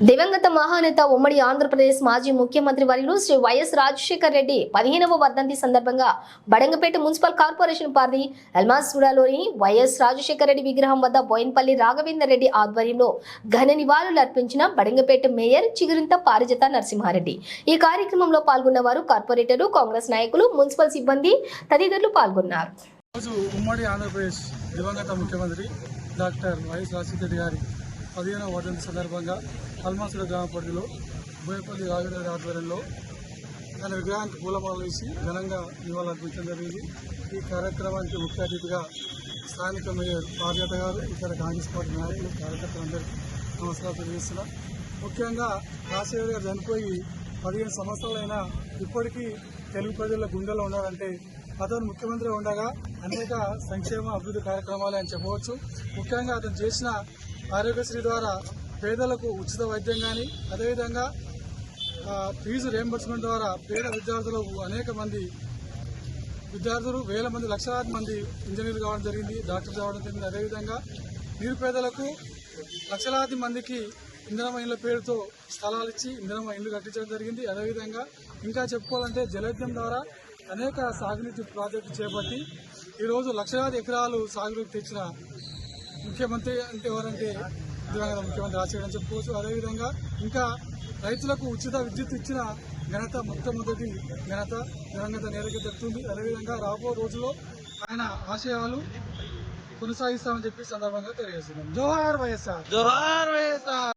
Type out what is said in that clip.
దివంగత మహానేత ఉమ్మడి ఆంధ్రప్రదేశ్ మాజీ ముఖ్యమంత్రి వర్యులు శ్రీ వైఎస్ రాజశేఖర్ రెడ్డి పదిహేనవ వర్ధంతి సందర్భంగా బడంగపేట మున్సిపల్ కార్పొరేషన్ పరిధి ఎల్మాస్గూడలోని వైఎస్ రాజశేఖర రెడ్డి విగ్రహం వద్ద బోయిన్పల్లి రాఘవేందర్ రెడ్డి ఆధ్వర్యంలో ఘన నివాళులు అర్పించిన బడంగపేట మేయర్ చిగురింత పారిజత నరసింహారెడ్డి. ఈ కార్యక్రమంలో పాల్గొన్న వారు కార్పొరేటర్లు కాంగ్రెస్ నాయకులు మున్సిపల్ సిబ్బంది తదితరులు పాల్గొన్నారు. రోజు ఉమ్మడి ఆంధ్రప్రదేశ్ దివంగత ముఖ్యమంత్రి డాక్టర్ వైఎస్ రాజశేఖర్ గారి పదిహేనవ వర్ధంతి సందర్భంగా అల్మాసుల గ్రామ పరిధిలో బోయపల్లి రాజుగారి ఆధ్వర్యంలో తన విగ్రహానికి పూలమాలలు వేసి ఘనంగా నివాళులర్పించడం జరిగింది. ఈ కార్యక్రమానికి ముఖ్య అతిథిగా స్థానిక మేయర్ పార్యత గారు ఇతర కాంగ్రెస్ పార్టీ నాయకులు కార్యకర్తలందరికీ నమస్కారం తెలియజేస్తున్నా. ముఖ్యంగా రాజశేఖర్ గారు చనిపోయి పదిహేను సంవత్సరాలైనా ఇప్పటికీ తెలుగు ప్రజల గుండెలో ఉన్నారంటే అతను ముఖ్యమంత్రి ఉండగా అనేక సంక్షేమ అభివృద్ధి కార్యక్రమాలు అని చెప్పవచ్చు. ముఖ్యంగా అతను చేసిన ఆరోగ్యశ్రీ ద్వారా పేదలకు ఉచిత వైద్యం కానీ అదేవిధంగా ఫీజు రియంబర్స్మెంట్ ద్వారా పేద విద్యార్థులకు అనేక మంది విద్యార్థులు వేల మంది లక్షలాది మంది ఇంజనీర్లు కావడం జరిగింది డాక్టర్ కావడం జరిగింది. అదేవిధంగా నిరుపేదలకు లక్షలాది మందికి ఇంధనమ ఇళ్ళ పేరుతో స్థలాలు ఇచ్చి ఇంధనమ ఇళ్ళు కట్టించడం జరిగింది. అదేవిధంగా ఇంకా చెప్పుకోవాలంటే జలయజ్ఞం ద్వారా అనేక సాగునీటి ప్రాజెక్టు చేపట్టి ఈరోజు లక్షలాది ఎకరాలు సాగునీరు తెచ్చిన ముఖ్యమంత్రి అంటే ఎవరంటే దివంగత ముఖ్యమంత్రి రాజశేఖర్ అని చెప్పుకోవచ్చు అదేవిధంగా ఇంకా రైతులకు ఉచిత విద్యుత్ ఇచ్చిన ఘనత మొట్టమొదటి ఘనత దివంగత నేరకే దక్కుతుంది అదేవిధంగా రాబో రోజుల్లో ఆయన ఆశయాలు కొనసాగిస్తామని చెప్పి సందర్భంగా తెలియజేస్తున్నాం. జోహార్ వైఎస్ఆర్. జోహార్ వైఎస్ఆర్.